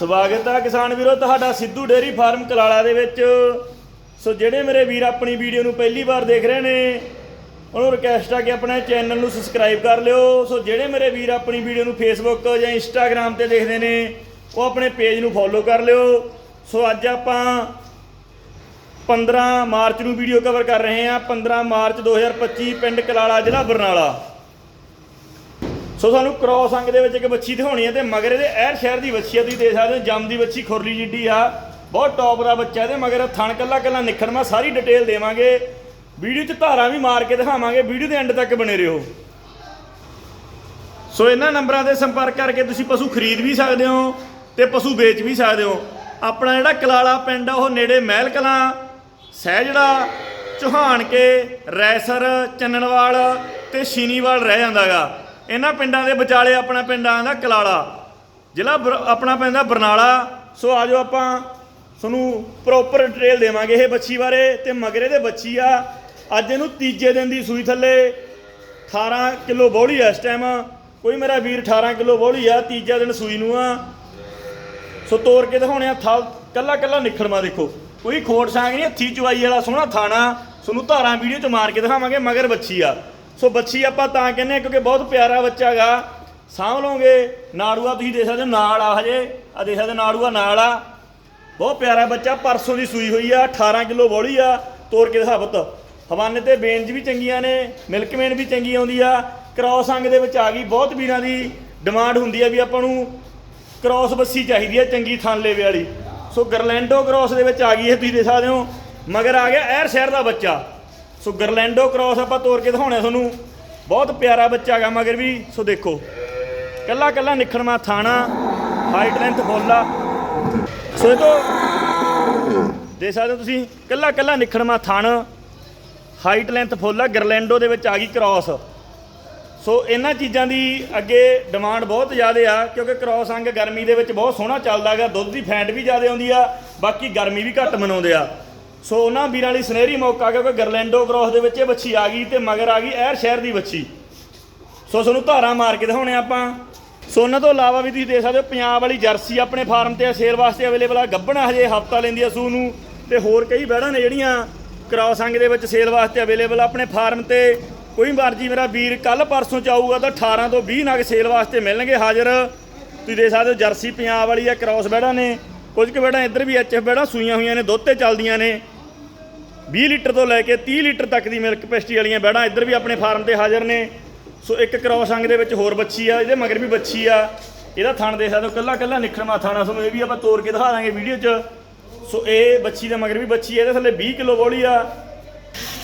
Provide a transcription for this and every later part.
ਸਵਾਗਤ ਆ ਕਿਸਾਨ ਵੀਰੋ, ਤੁਹਾਡਾ ਸਿੱਧੂ ਡੇਰੀ ਫਾਰਮ ਕਲਾਲਾ ਦੇ ਵਿੱਚ। ਸੋ ਜਿਹੜੇ ਮੇਰੇ ਵੀਰ ਆਪਣੀ ਵੀਡੀਓ ਨੂੰ ਪਹਿਲੀ ਵਾਰ ਦੇਖ ਰਹੇ ਨੇ, ਉਹਨੂੰ ਰਿਕਵੈਸਟ ਆ ਕਿ ਆਪਣੇ ਚੈਨਲ ਨੂੰ ਸਬਸਕ੍ਰਾਈਬ ਕਰ ਲਿਓ। ਸੋ ਜਿਹੜੇ ਮੇਰੇ ਵੀਰ ਆਪਣੀ ਵੀਡੀਓ ਨੂੰ ਫੇਸਬੁੱਕ ਜਾਂ ਇੰਸਟਾਗ੍ਰam ਤੇ ਦੇਖਦੇ ਨੇ, ਉਹ ਆਪਣੇ ਪੇਜ ਨੂੰ ਫੋਲੋ ਕਰ ਲਿਓ। ਸੋ ਅੱਜ ਆਪਾਂ 15 ਮਾਰਚ ਨੂੰ ਵੀਡੀਓ ਕਵਰ ਕਰ ਰਹੇ ਹਾਂ। 15 ਮਾਰਚ 2025 ਪਿੰਡ ਕਲਾਲਾ, ਜ਼ਿਲ੍ਹਾ ਬਰਨਾਲਾ। ਸੋ ਸਾਨੂੰ ਕ੍ਰੋਸ ਅੰਗ ਦੇ ਵਿੱਚ ਇੱਕ ਬੱਚੀ ਦਿਖਾਉਣੀ ਹੈ ਤੇ ਮਗਰ ਇਹਦੇ ਐਰ ਸ਼ਹਿਰ ਦੀ ਬੱਚੀ ਆ, ਤੁਸੀਂ ਦੇਖ ਸਕਦੇ ਹੋ, ਜੰਮ ਦੀ ਬੱਚੀ ਖੁਰਲੀ ਜਿੱਡੀ ਆ। ਬਹੁਤ ਟੌਪ ਦਾ ਬੱਚਾ ਇਹਦੇ, ਮਗਰ ਥਣ ਕੱਲਾ ਕੱਲਾ ਨਿਖਣ ਮੈਂ ਸਾਰੀ ਡਿਟੇਲ ਦੇਵਾਂਗੇ। ਵੀਡੀਓ 'ਚ ਧਾਰਾਂ ਵੀ ਮਾਰ ਕੇ ਦਿਖਾਵਾਂਗੇ, ਵੀਡੀਓ ਦੇ ਐਂਡ ਤੱਕ ਬਣੇ ਰਹੋ। ਸੋ ਇਹਨਾਂ ਨੰਬਰਾਂ ਤੇ ਸੰਪਰਕ ਕਰਕੇ ਤੁਸੀਂ ਪਸ਼ੂ ਖਰੀਦ ਵੀ ਸਕਦੇ ਹੋ ਤੇ ਪਸ਼ੂ ਵੇਚ ਵੀ ਸਕਦੇ ਹੋ। ਆਪਣਾ ਜਿਹੜਾ ਕਲਾਲਾ ਪਿੰਡ ਆ, ਉਹ ਨੇੜੇ ਮਹਿਲ ਕਲਾਂ, ਸਹਿਜੜਾ, ਚੋਹਾਨ ਕੇ, ਰੈਸਰ, ਚੰਨਣਵਾਲ ਤੇ ਸ਼ੀਨੀਵਾਲ ਰਹਿ ਜਾਂਦਾਗਾ। ਇਹਨਾਂ ਪਿੰਡਾਂ ਦੇ ਵਿਚਾਲੇ ਆਪਣਾ ਪਿੰਡ ਆਂਦਾ ਕਲਾਲਾ, ਜ਼ਿਲ੍ਹਾ ਬਰ- ਆਪਣਾ ਪੈਂਦਾ ਬਰਨਾਲਾ। ਸੋ ਆਜੋ ਆਪਾਂ, ਤੁਹਾਨੂੰ ਪ੍ਰੋਪਰ ਡਿਟੇਲ ਦੇਵਾਂਗੇ ਇਹ ਬੱਚੀ ਬਾਰੇ ਤੇ ਮਗਰੇ ਦੇ ਬੱਚੀ ਆ। ਅੱਜ ਇਹਨੂੰ ਤੀਜੇ ਦਿਨ ਦੀ ਸੂਈ ਥੱਲੇ 18 ਕਿਲੋ ਬੋਲੀ ਆ ਇਸ ਟਾਈਮ ਕੋਈ ਮੇਰਾ ਵੀਰ 18 ਕਿਲੋ ਬੋਲੀ ਆ, ਤੀਜਾ ਦਿਨ ਸੂਈ ਨੂੰ ਆ। ਸੋ ਤੋੜ ਕੇ ਦਿਖਾਉਣੇ ਆ ਥਲ, ਕੱਲਾ ਕੱਲਾ ਨਿਖੜਮਾ ਦੇਖੋ। ਕੋਈ ਖੋੜ ਸਾਂਗ ਨਹੀਂ, ਹੱਥੀ ਚੁਆਈ ਵਾਲਾ ਸੋਹਣਾ ਥਾਣਾ। ਤੁਹਾਨੂੰ ਧਾਰਾਂ ਵੀਡੀਓ ਚ ਮਾਰ ਕੇ ਦਿਖਾਵਾਂਗੇ ਮਗਰ ਬੱਚੀ ਆ। ਸੋ ਬੱਚੀ ਆਪਾਂ ਤਾਂ ਕਹਿੰਦੇ ਹਾਂ ਕਿਉਂਕਿ ਬਹੁਤ ਪਿਆਰਾ ਬੱਚਾ ਗਾ ਸਾਂਭ ਲਓਗੇ, ਨਾੜੂਆ ਤੁਸੀਂ ਦੇਖ ਸਕਦੇ ਹੋ, ਨਾਲ ਆ ਹਜੇ ਆ ਦੇਖ ਸਕਦੇ ਹੋ, ਨਾੜੂਆ ਨਾਲ ਆ। ਬਹੁਤ ਪਿਆਰਾ ਬੱਚਾ, ਪਰਸੋਂ ਦੀ ਸੂਈ ਹੋਈ ਆ 18 ਕਿਲੋ ਬੋਲੀ ਆ ਤੋੜ ਕੇ ਦਿਖਾ ਹਵਾਨੇ ਤੇ ਬੇਨਜ਼ ਵੀ ਚੰਗੀਆਂ ਨੇ, ਮਿਲਕ ਮੇਨ ਵੀ ਚੰਗੀ ਆਉਂਦੀ ਆ। ਕ੍ਰਾਸ ਅੰਗ ਦੇ ਵਿੱਚ ਆ ਗਈ, ਬਹੁਤ ਵੀਰਾਂ ਦੀ ਡਿਮਾਂਡ ਹੁੰਦੀ ਆ ਵੀ ਆਪਾਂ ਨੂੰ ਕ੍ਰਾਸ ਬੱਸੀ ਚਾਹੀਦੀ ਆ, ਚੰਗੀ ਥਣ ਲੇਵੇ ਵਾਲੀ। ਸੋ ਗਰਲੈਂਡੋ ਕ੍ਰਾਸ ਦੇ ਵਿੱਚ ਆ ਗਈ ਇਹ, ਤੁਸੀਂ ਦੇਖ ਸਕਦੇ ਹੋ। ਮਗਰ ਆ ਗਿਆ ਐਰ ਸ਼ਹਿਰ ਦਾ ਬੱਚਾ। ਸੋ ਗਰਲੈਂਡੋ ਕ੍ਰਾਸ ਆਪਾਂ ਤੋੜ ਕੇ ਦਿਖਾਉਣੇ ਤੁਹਾਨੂੰ। ਬਹੁਤ ਪਿਆਰਾ ਬੱਚਾ ਹੈਗਾ, ਮਗਰ ਵੀ, ਸੋ ਦੇਖੋ। ਕੱਲਾ ਕੱਲਾ ਨਿਖਣਮਾ ਥਾਣਾ ਹਾਈਟ ਲੈਂਥ ਫੁੱਲ ਸੋ ਇਹ ਤੋਂ ਦੇ ਸਕਦੇ ਹੋ ਤੁਸੀਂ, ਕੱਲਾ ਕੱਲਾ ਨਿਖਣਮਾ ਥਣ ਹਾਈਟ ਲੈਂਥ ਫੁੱਲ ਆ, ਗਰਲੈਂਡੋ ਦੇ ਵਿੱਚ ਆ ਗਈ ਕ੍ਰਾਸ। ਸੋ ਇਹਨਾਂ ਚੀਜ਼ਾਂ ਦੀ ਅੱਗੇ ਡਿਮਾਂਡ ਬਹੁਤ ਜ਼ਿਆਦਾ ਆ, ਕਿਉਂਕਿ ਕ੍ਰਾਸ ਅੰਗ ਗਰਮੀ ਦੇ ਵਿੱਚ ਬਹੁਤ ਸੋਹਣਾ ਚੱਲਦਾ ਗਾ ਦੁੱਧ ਦੀ ਫੈਂਟ ਵੀ ਜ਼ਿਆਦਾ ਆਉਂਦੀ ਆ, ਬਾਕੀ ਗਰਮੀ ਵੀ ਘੱਟ ਮਨਾਉਂਦੇ ਆ। ਸੋ ਉਹਨਾਂ ਵੀਰਾਂ ਲਈ ਸੁਨਹਿਰੀ ਮੌਕਾ, ਕਿਉਂਕਿ ਗਰਲੈਂਡੋ ਕ੍ਰਾਸ ਦੇ ਵਿੱਚ ਇਹ ਬੱਚੀ ਆ ਗਈ ਤੇ ਮਗਰ ਆ ਗਈ ਐਰ ਸ਼ਹਿਰ ਦੀ ਬੱਚੀ ਸੋ ਤੁਹਾਨੂੰ ਧਾਰਾ ਮਾਰ ਕੇ ਦਿਖਾਉਣੇ ਆਪਾਂ। ਸੋ ਉਹਨਾਂ ਤੋਂ ਇਲਾਵਾ ਵੀ ਤੁਸੀਂ ਦੇਖ ਸਕਦੇ ਹੋ, ਪੰਜਾਬ ਵਾਲੀ ਜਰਸੀ ਆਪਣੇ ਫਾਰਮ ਤੇ ਆ, ਸੇਲ ਵਾਸਤੇ ਅਵੇਲੇਬਲ ਆ। ਗੱਬਣਾ ਹਜੇ ਹਫਤਾ ਲੈਂਦੀ ਆ ਸੂ ਨੂੰ ਤੇ ਹੋਰ ਕਈ ਬੈੜਾਂ ਨੇ ਜਿਹੜੀਆਂ ਕ੍ਰਾਸ ਅੰਗ ਦੇ ਵਿੱਚ ਸੇਲ ਵਾਸਤੇ ਅਵੇਲੇਬਲ ਆਪਣੇ ਫਾਰਮ ਤੇ। ਕੋਈ ਮਰਜ਼ੀ ਮੇਰਾ ਵੀਰ ਕੱਲ ਪਰਸੋਂ ਚ ਆਊਗਾ ਤਾਂ 18 ਤੋਂ 20 ਨਗ ਸੇਲ ਵਾਸਤੇ ਮਿਲਣਗੇ ਹਾਜ਼ਰ। ਤੁਸੀਂ ਦੇਖ ਸਕਦੇ ਹੋ ਜਰਸੀ ਪੰਜਾਬ ਵਾਲੀ ਆ, ਕ੍ਰਾਸ ਬੈੜਾਂ ਨੇ। ਕੁਝ ਕੁ ਬੈੜਾਂ ਇੱਧਰ ਵੀ ਐਚਐਫ ਬੈੜਾਂ ਸੂਈਆਂ ਹੋਈਆਂ ਨੇ ਦੁੱਧ ਤੇ ਚੱਲਦੀਆਂ ਨੇ। 20 ਲੀਟਰ ਤੋਂ ਲੈ ਕੇ 30 ਲੀਟਰ ਤੱਕ ਦੀ ਮਿਲਕ ਪੈਸਟੀ ਵਾਲੀਆਂ ਬੈੜਾਂ ਇੱਧਰ ਵੀ ਆਪਣੇ ਫਾਰਮ ਤੇ ਹਾਜ਼ਰ ਨੇ। ਸੋ ਇੱਕ ਕ੍ਰਾਸ ਅੰਗ ਦੇ ਵਿੱਚ ਹੋਰ ਬੱਚੀ ਆ, ਇਹਦੇ ਮਗਰ ਵੀ ਬੱਚੀ ਆ। ਇਹਦਾ ਥਣ ਦੇਖ ਸਕਦੇ ਹੋ, ਕੱਲਾ ਕੱਲਾ ਨਿਖਰਮਾ ਥਾਣਾ, ਤੁਹਾਨੂੰ ਇਹ ਵੀ ਆਪਾਂ ਤੋੜ ਕੇ ਦਿਖਾ ਦਾਂਗੇ ਵੀਡੀਓ 'ਚ। ਸੋ ਇਹ ਬੱਚੀ ਦੇ ਮਗਰ ਵੀ ਬੱਚੀ ਆ, ਇਹਦੇ ਥੱਲੇ 20 ਕਿਲੋ ਬੋਲੀ ਆ।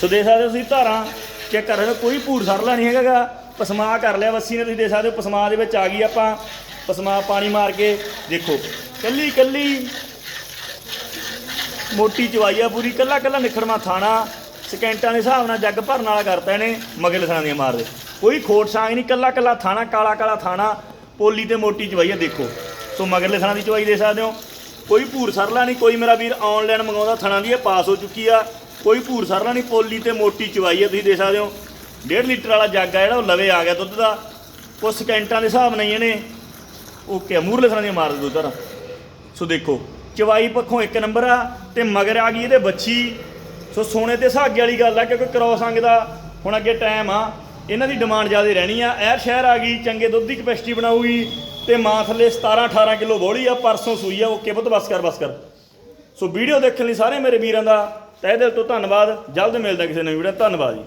ਸੋ ਦੇਖ ਸਕਦੇ ਹੋ ਤੁਸੀਂ ਧਾਰਾਂ ਚੈੱਕ ਕਰ ਰਹੇ ਹੋ ਕੋਈ ਭੂਰ ਸਰਲਾ ਨਹੀਂ ਹੈਗਾਗਾ। ਪਸਮਾ ਕਰ ਲਿਆ ਬੱਸੀ ਨੇ, ਤੁਸੀਂ ਦੇਖ ਸਕਦੇ ਹੋ ਪਸਮਾ ਦੇ ਵਿੱਚ ਆ ਗਈ ਆਪਾਂ। ਪਸਮਾ ਪਾਣੀ ਮਾਰ ਕੇ ਦੇਖੋ, ਕੱਲੀ ਕੱਲੀ ਮੋਟੀ ਚਵਾਈ ਆ ਪੂਰੀ, ਕੱਲਾ ਕੱਲਾ ਨਿਖੜਮਾ ਥਾਣਾ, ਸਕਿੰਟਾਂ ਦੇ ਹਿਸਾਬ ਨਾਲ ਜੱਗ ਭਰਨ ਵਾਲਾ ਕਰਤਾ ਇਹਨੇ ਮਗਲ ਥਾਂ ਦੀਆਂ ਮਾਰਦੇ ਕੋਈ ਖੋਟ ਸਾਂਗ ਨਹੀਂ, ਕੱਲਾ ਕੱਲਾ ਥਾਣਾ, ਕਾਲਾ ਕਾਲਾ ਥਾਣਾ, ਪੋਲੀ ਤੇ ਮੋਟੀ ਚਵਾਈ ਆ ਦੇਖੋ। ਸੋ ਮਗਰਲੇ ਥਾਂ ਦੀ ਚਵਾਈ ਦੇ ਸਕਦੇ ਹੋ। ਕੋਈ ਭੂਰ ਸਰਲਾ ਨਹੀਂ, ਕੋਈ ਮੇਰਾ ਵੀਰ ਆਨਲਾਈਨ ਮੰਗਾਉਂਦਾ, ਥਾਣਾ ਦੀ ਇਹ ਪਾਸ ਹੋ ਚੁੱਕੀ ਆ। ਕੋਈ ਭੂਰ ਸਰਲਾ ਨਹੀਂ, ਪੋਲੀ ਤੇ ਮੋਟੀ ਚਵਾਈ ਆ, ਤੁਸੀਂ ਦੇ ਸਕਦੇ ਹੋ। 1.5 ਲੀਟਰ ਵਾਲਾ ਜੱਗ ਆ ਜਿਹੜਾ, ਉਹ ਲਵੇ ਆ ਗਿਆ ਦੁੱਧ ਦਾ। ਉਹ ਸਕਿੰਟਾਂ ਦੇ ਹਿਸਾਬ ਨਾਲ ਹੀ ਇਹਨੇ ਓਕੇ ਮੂਰਲੇ ਥਾਂ ਦੀਆਂ ਮਾਰ ਦੇ ਦੋ ਧਾਰਾਂ ਸੋ ਦੇਖੋ, ਚਵਾਈ ਪੱਖੋਂ ਇੱਕ ਨੰਬਰ ਆ ਤੇ ਮਗਰ ਆ ਗਈ ਇਹਦੇ ਬੱਚੀ। ਸੋ ਸੋਨੇ ਤੇ ਸੁਹਾਗੇ ਵਾਲੀ ਗੱਲ ਆ, ਕਿਉਂਕਿ ਕ੍ਰੋਸ ਅੰਗ ਦਾ ਹੁਣ ਅੱਗੇ ਟਾਈਮ ਆ। ਇਹਨਾਂ ਦੀ ਡਿਮਾਂਡ ਜ਼ਿਆਦਾ ਰਹਿਣੀ ਆ। ਐਰ ਸ਼ਹਿਰ ਆ ਗਈ, ਚੰਗੇ ਦੁੱਧ ਦੀ ਕਪੈਸਿਟੀ ਬਣਾਊਗੀ ਤੇ ਮਾਂ ਥੱਲੇ 17 18 ਕਿਲੋ ਬੋਲੀ ਆ, ਪਰਸੋਂ ਸੂਈ ਆ। ਓਕੇ ਪੁੱਤ ਬਸ ਕਰ ਬਸ ਕਰ। ਸੋ ਵੀਡੀਓ ਦੇਖਣ ਲਈ ਸਾਰੇ ਮੇਰੇ ਵੀਰਾਂ ਦਾ ਤਹਿ ਦਿਲ ਤੋਂ ਧੰਨਵਾਦ। ਜਲਦ ਮਿਲਦਾ ਕਿਸੇ ਨਵੀਂ ਵੀਡੀਓ ਧੰਨਵਾਦ ਜੀ।